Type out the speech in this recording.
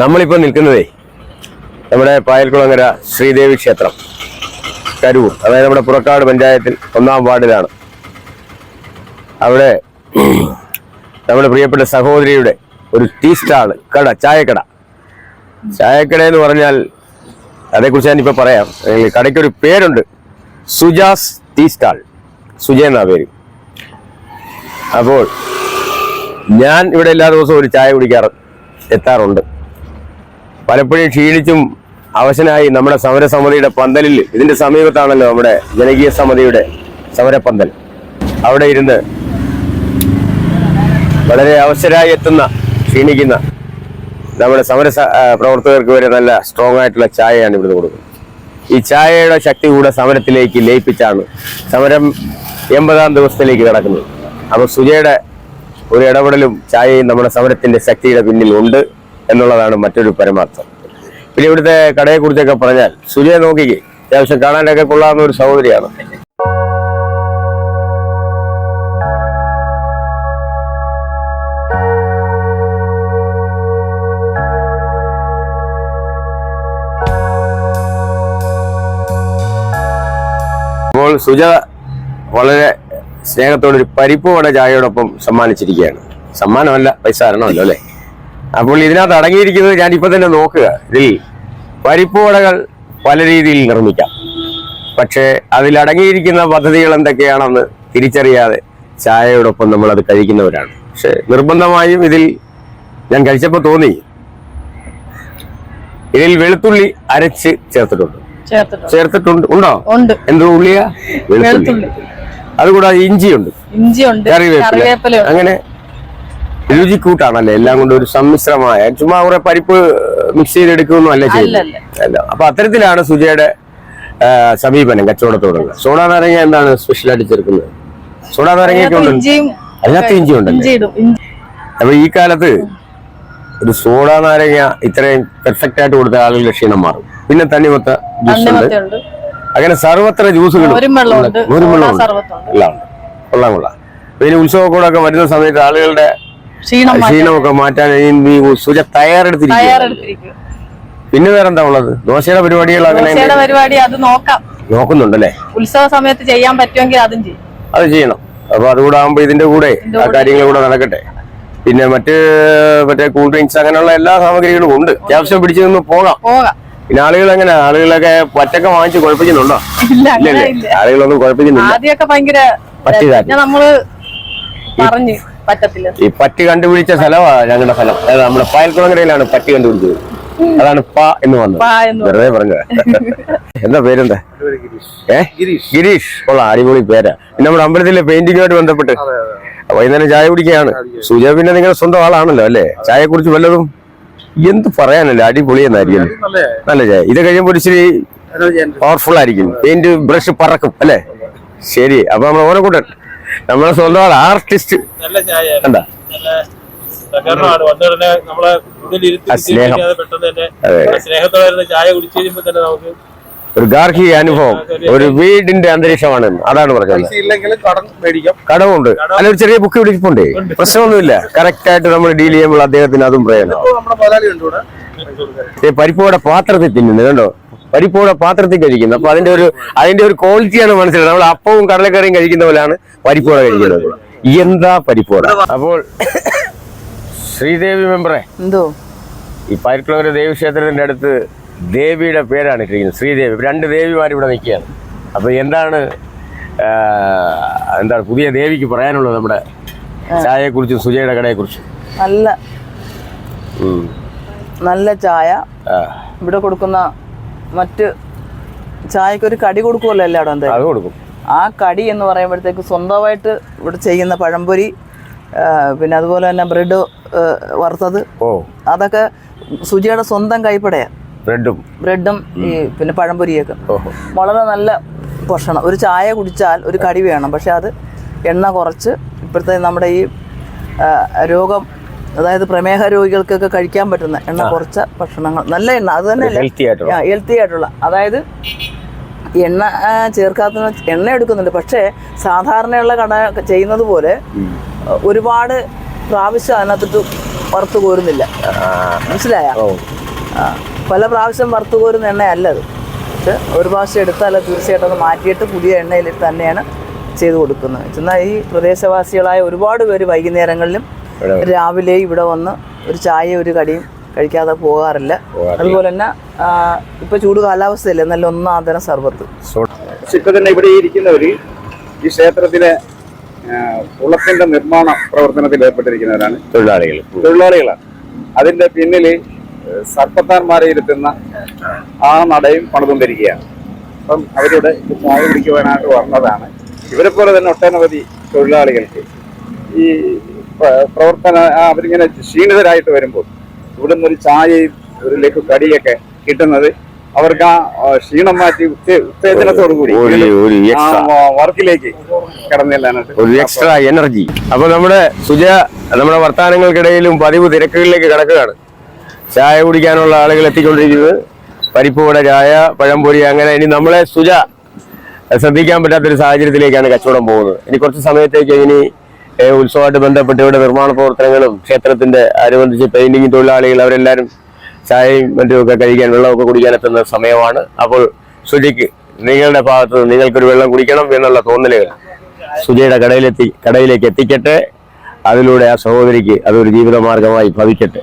നമ്മളിപ്പോ നിൽക്കുന്നതേ നമ്മുടെ പായൽക്കുളങ്ങര ശ്രീദേവി ക്ഷേത്രം കരൂർ അതായത് നമ്മുടെ പുറക്കാട് പഞ്ചായത്തിൽ ഒന്നാം വാർഡിലാണ്. അവിടെ നമ്മുടെ പ്രിയപ്പെട്ട സഹോദരിയുടെ ഒരു ടീ സ്റ്റാൾ കട ചായക്കട. ചായക്കട എന്ന് പറഞ്ഞാൽ അതേക്കുറിച്ച് ഞാനിപ്പോൾ പറയാം. കടയ്ക്ക് കടയ്ക്കൊരു പേരുണ്ട് സുജാസ് ടീ സ്റ്റാൾ. സുജ എന്നാ പേര്. അപ്പോൾ ഞാൻ ഇവിടെ എല്ലാ ദിവസവും ഒരു ചായ കുടിക്കാറ് എത്താറുണ്ട്. പലപ്പോഴും ക്ഷീണിച്ചും അവശനായി നമ്മുടെ സമരസമിതിയുടെ പന്തലിൽ ഇതിന്റെ സമീപത്താണല്ലോ നമ്മുടെ ജനകീയ സമിതിയുടെ സമരപ്പന്തൽ അവിടെ ഇരുന്ന് വളരെ അവശരായി എത്തുന്ന ക്ഷീണിക്കുന്ന നമ്മുടെ സമര പ്രവർത്തകർക്ക് വരെ നല്ല സ്ട്രോങ് ആയിട്ടുള്ള ചായയാണ് ഇവിടുന്ന് കൊടുക്കുന്നത്. ഈ ചായയുടെ ശക്തി കൂടെ സമരത്തിലേക്ക് ലയിപ്പിച്ചാണ് സമരം എൺപതാം ദിവസത്തിലേക്ക് കിടക്കുന്നത്. അപ്പോൾ സുജയുടെ ഒരു ഇടപെടലും ചായയും നമ്മുടെ സമരത്തിന്റെ ശക്തിയുടെ പിന്നിൽ ഉണ്ട് എന്നുള്ളതാണ് മറ്റൊരു പരമാർത്ഥം. പിന്നെ ഇവിടുത്തെ കടയെ കുറിച്ചൊക്കെ പറഞ്ഞാൽ സുജയെ നോക്കിക്ക് അത്യാവശ്യം കാണാനൊക്കെ കൊള്ളാവുന്ന ഒരു സഹോദരിയാണ്. അപ്പോൾ സുജ വളരെ സ്നേഹത്തോടെ ഒരു പരിപ്പ് വട ചായയോടൊപ്പം സമ്മാനിച്ചിരിക്കുകയാണ്. സമ്മാനമല്ല പൈസ തരണമല്ലോ അല്ലേ? അപ്പോൾ ഇതിനകത്ത് അടങ്ങിയിരിക്കുന്നത് ഞാൻ ഇപ്പൊ തന്നെ നോക്കുക. ഇതിൽ പരിപ്പുവടകൾ പല രീതിയിൽ നിർമ്മിക്കാം. പക്ഷേ അതിലടങ്ങിയിരിക്കുന്ന പദ്ധതികൾ എന്തൊക്കെയാണെന്ന് തിരിച്ചറിയാതെ ചായയോടൊപ്പം നമ്മൾ അത് കഴിക്കുന്നവരാണ്. പക്ഷെ നിർബന്ധമായും ഇതിൽ ഞാൻ കഴിച്ചപ്പോൾ തോന്നി. ഇതിൽ വെളുത്തുള്ളി അരച്ച് ചേർത്തിട്ടുണ്ട്. ചേർത്തിട്ടുണ്ട്. ഉണ്ടോ? ഉണ്ട്. എന്തോ ഉള്ളിയാ? വെളുത്തുള്ളി. അതുകൂടാതെ ഇഞ്ചിയുണ്ട്. ഇഞ്ചിയുണ്ട്. കറിവേപ്പില. അങ്ങനെ രുചിക്കൂട്ടാണല്ലേ എല്ലാം കൊണ്ട് ഒരു സമ്മിശ്രമായ ചുമ്മാ കുറെ പരിപ്പ് മിക്സ് ചെയ്തെടുക്കുന്നു അല്ല ചെയ്യുന്നത്. അപ്പൊ അത്തരത്തിലാണ് സുജയുടെ സമീപനം കച്ചവടത്തോട് സോഡാ നാരങ്ങ എന്താണ് സ്പെഷ്യൽ ആയിട്ട് ചേർക്കുന്നത്? സോഡാ നാരങ്ങയൊക്കെ അതിനകത്ത് ഉണ്ട് ഇഞ്ചി ഉണ്ടല്ലേ? ഇഞ്ചി അപ്പൊ ഈ കാലത്ത് ഒരു സോഡാ നാരങ്ങ ഇത്രയും പെർഫെക്റ്റ് ആയിട്ട് കൊടുത്ത ആളുകളുടെ ക്ഷീണം മാറും. പിന്നെ തണ്ണിമത്ത ജ്യൂസ് ഉണ്ട്. അങ്ങനെ സർവത്ര ജ്യൂസുകളും ഒരു വെള്ളമുണ്ട് ഉണ്ട്. കൊള്ളാം കൊള്ളാം. പിന്നെ ഉത്സവക്കൂടൊക്കെ വരുന്ന സമയത്ത് ആളുകളുടെ ക്ഷീണമൊക്കെ മാറ്റാൻ സുജ തയ്യാറെടുത്തിരിക്കും പിന്നെ വേറെന്താ ഉള്ളത്? ദോശയുടെ പരിപാടികൾ അങ്ങനെ പരിപാടി അത് നോക്കാം. നോക്കുന്നുണ്ടല്ലേ? ഉത്സവ സമയത്ത് ചെയ്യാൻ പറ്റുമെങ്കിൽ അതും ചെയ്യും. അത് ചെയ്യണം. അപ്പൊ അതുകൂടെ ആകുമ്പോ ഇതിന്റെ കൂടെ ആ കാര്യങ്ങൾ കൂടെ നടക്കട്ടെ. പിന്നെ മറ്റ് മറ്റേ കൂൾ ഡ്രിങ്ക്സ് അങ്ങനെയുള്ള എല്ലാ സാമഗ്രികളും ഉണ്ട്. അത്യാവശ്യം പിടിച്ചു നിന്ന് പോകാം. പിന്നെ ആളുകൾ എങ്ങനെ? ആളുകളൊക്കെ പറ്റൊക്കെ വാങ്ങിച്ച് കുഴപ്പിക്കുന്നുണ്ടോ? ഇല്ലല്ലേ? ആളുകളൊന്നും കുഴപ്പിക്കുന്നില്ല. ആദ്യമൊക്കെ ഭയങ്കര പറ്റിയതാ നമ്മൾ പറഞ്ഞു. പറ്റത്തില്ല. ഈ പറ്റി കണ്ടുപിടിച്ച സ്ഥലമാണ് ഞങ്ങളുടെ സ്ഥലം. അതായത് നമ്മുടെ പായൽക്കുളങ്ങരയിലാണ് പറ്റി കണ്ടുപിടിച്ചത്. അതാണ് പ എന്ന് വന്നത് പാ എന്ന് വെറുതെ പറഞ്ഞ എന്താ പേരെന്താ? ഏ? ഗിരീഷ്. ഉള്ള അടിപൊളി പേരാ. പിന്നെ നമ്മുടെ അമ്പലത്തിലെ പെയിന്റിങ്ങുമായിട്ട് ബന്ധപ്പെട്ട്. വൈകുന്നേരം ചായ കുടിക്കുകയാണ്. സുജ പിന്നെ നിങ്ങളുടെ സ്വന്തം ആളാണല്ലോ അല്ലേ? ചായയെ കുറിച്ച് വല്ലതും എന്ത് പറയാനല്ലേ? അടിപൊളി എന്നായിരിക്കും നല്ല ചായ. ഇത് കഴിയുമ്പോൾ ഇച്ചിരി പവർഫുൾ ആയിരിക്കും. പെയിന്റ് ബ്രഷ് പറക്കും അല്ലേ? ശരി. അപ്പൊ നമ്മൾ ഓരോ കൂട്ടൻ നമ്മളെ സ്വന്തം ആൾ ആർട്ടിസ്റ്റ് നല്ല ചായ എന്താ നല്ല സഹകരണമാണ്. വന്നിടനെ നമ്മളെ ഉള്ളിലിരുത്തി ആ സ്നേഹം. ഇരിക്കാതെ പെട്ടെന്ന് തന്നെ സ്നേഹത്തോടെ ഇരുന്ന് ചായ കുടിച്ചു കഴിയുമ്പോ തന്നെ നമുക്ക് ഒരു ഗാർഹിക അനുഭവം. ഒരു വീടിന്റെ അന്തരീക്ഷമാണ്. അതാണ് പറഞ്ഞത്. ഇല്ലെങ്കിലും കടം മേടിക്കാം. കടമുണ്ട്. അല്ല ഒരു ചെറിയ ബുക്ക് പിടിപ്പുണ്ടേ. പ്രശ്നമൊന്നുമില്ല. കറക്റ്റ് ആയിട്ട് നമ്മൾ ഡീൽ ചെയ്യുമ്പോൾ അദ്ദേഹത്തിന് അതും പ്രയോജനം പരിപ്പോടെ പാത്രത്തിൽ തിന്നുന്നത് കണ്ടോ? പരിപ്പോടെ പാത്രത്തിൽ കഴിക്കുന്നത് അപ്പൊ അതിന്റെ ഒരു അതിന്റെ ഒരു ക്വാളിറ്റിയാണ് മനസ്സിലായത്. നമ്മൾ അപ്പവും കടലക്കറിയും കഴിക്കുന്ന പോലെയാണ് പരിപ്പൂടെ കഴിക്കുന്നത്. എന്താ പരിപ്പൂട അപ്പോൾ ശ്രീദേവി മെമ്പറെ എന്തോ? ഈ പയർക്കുളവര ദേവീക്ഷേത്രത്തിന്റെ അടുത്ത് ദേവിയുടെ പേരാണ് ഇട്ടിരിക്കുന്നത്. ശ്രീദേവി. രണ്ട് ദേവിമാർ ഇവിടെ നിൽക്കുകയാണ്. അപ്പൊ എന്താണ് എന്താണ് പുതിയ ദേവിക്ക് പറയാനുള്ളത് നമ്മുടെ ചായയെ കുറിച്ചും സുജയുടെ കടയെ കുറിച്ചും നല്ല നല്ല ചായ ഇവിടെ കൊടുക്കുന്ന മറ്റ് ചായക്ക് ഒരു കടി കൊടുക്കുമല്ലോ എല്ലായിടും എന്തായാലും. കൊടുക്കും. ആ കടി എന്ന് പറയുമ്പോഴത്തേക്ക് സ്വന്തമായിട്ട് ഇവിടെ ചെയ്യുന്ന പഴംപൊരി പിന്നെ അതുപോലെ തന്നെ ബ്രെഡ് വറുത്തത്. അതൊക്കെ സുജിയുടെ സ്വന്തം കൈപ്പടയാണ് ബ്രെഡും. ബ്രെഡും ഈ പിന്നെ പഴംപൊരിയൊക്കെ. വളരെ നല്ല ഭക്ഷണം. ഒരു ചായ കുടിച്ചാൽ ഒരു കടി വേണം. പക്ഷെ അത് എണ്ണ കുറച്ച് ഇപ്പോഴത്തെ നമ്മുടെ ഈ രോഗം അതായത് പ്രമേഹ രോഗികൾക്കൊക്കെ കഴിക്കാൻ പറ്റുന്ന എണ്ണ കുറച്ച ഭക്ഷണങ്ങൾ. നല്ല എണ്ണ അത് തന്നെ ഹെൽത്തി ആയിട്ടുള്ള. ഹെൽത്തി ആയിട്ടുള്ള. അതായത് എണ്ണ ചേർക്കാത്ത എണ്ണ എടുക്കുന്നുണ്ട്. പക്ഷേ സാധാരണയുള്ള കട ചെയ്യുന്നത് പോലെ ഒരുപാട് പ്രാവശ്യം അതിനകത്തിട്ട് വറുത്ത് കോരുന്നില്ല. മനസ്സിലായ? പല പ്രാവശ്യം വറുത്ത് കോരുന്ന എണ്ണയല്ല അത് പക്ഷെ ഒരു പ്രാവശ്യം എടുത്താൽ തീർച്ചയായിട്ടും അത് മാറ്റിയിട്ട് പുതിയ എണ്ണയിൽ തന്നെയാണ് ചെയ്തു കൊടുക്കുന്നത്. എന്നാൽ ഈ പ്രദേശവാസികളായ ഒരുപാട് പേര് വൈകുന്നേരങ്ങളിലും രാവിലെ ഇവിടെ വന്ന് ഒരു ചായ ഒരു കടിയും കഴിക്കാതെ പോകാറില്ല. അതുപോലെ തന്നെ ഇപ്പൊ ചൂട് കാലാവസ്ഥയല്ലേ നല്ല ഒന്നാം തരം സർബത്ത് ഇപ്പൊ തന്നെ ഇവിടെ ഇരിക്കുന്നവര് ഈ ക്ഷേത്രത്തിലെ കുളത്തിന്റെ നിർമ്മാണ പ്രവർത്തനത്തിൽ ഏർപ്പെട്ടിരിക്കുന്നവരാണ്. തൊഴിലാളികൾ. തൊഴിലാളികളാണ്. അതിന്റെ പിന്നിൽ സർപ്പത്താന്മാരെ ഇരുത്തുന്ന ആ നടയും പണിതുകൊണ്ടിരിക്കുകയാണ്. അപ്പം അവരിവിടെ ചായ കുടിക്കുവാനായിട്ട് വന്നതാണ്. ഇവരെ പോലെ തന്നെ ഒട്ടനവധി തൊഴിലാളികൾക്ക് ഈ പ്രവർത്തന അവരിങ്ങനെ ക്ഷീണിതരായിട്ട് വരുമ്പോൾ ഇവിടുന്ന് ഒരു ചായയും ഒരു ലഘു കടിയൊക്കെ കിട്ടുന്നത് അവർക്ക് ആ ക്ഷീണം മാറ്റി ഉത്തേ- ഉത്തേജനത്തോടു കൂടി വർക്കിലേക്ക് കടന്നില്ലാനായിട്ട് ഒരു എക്സ്ട്രാ എനർജി അപ്പൊ നമ്മുടെ സുജ നമ്മുടെ വർത്തമാനങ്ങൾക്കിടയിലും പതിവ് തിരക്കുകളിലേക്ക് കിടക്കുകയാണ്. ചായ കുടിക്കാനുള്ള ആളുകൾ എത്തിക്കൊണ്ടിരിക്കുന്നത്. പരിപ്പുവട ചായ പഴംപൊരി അങ്ങനെ ഇനി നമ്മളെ സുജ ശ്രദ്ധിക്കാൻ പറ്റാത്തൊരു സാഹചര്യത്തിലേക്കാണ് കച്ചവടം പോകുന്നത്. ഇനി കുറച്ച് സമയത്തേക്ക് ഇനി ഉത്സവമായിട്ട് ബന്ധപ്പെട്ട് ഇവിടെ നിർമ്മാണ പ്രവർത്തനങ്ങളും ക്ഷേത്രത്തിന്റെ അനുബന്ധിച്ച് പെയിന്റിംഗ് തൊഴിലാളികൾ അവരെല്ലാവരും ചായയും മറ്റുമൊക്കെ കഴിക്കാൻ വെള്ളമൊക്കെ കുടിക്കാൻ എത്തുന്ന സമയമാണ്. അപ്പോൾ സുജിക്ക് നിങ്ങളുടെ ഭാഗത്ത് നിങ്ങൾക്കൊരു വെള്ളം കുടിക്കണം എന്നുള്ള തോന്നലുകൾ സുജയുടെ കടയിലെത്തി കടയിലേക്ക് എത്തിക്കട്ടെ. അതിലൂടെ ആ സഹോദരിക്ക് അതൊരു ജീവിതമാർഗമായി ഭവിക്കട്ടെ.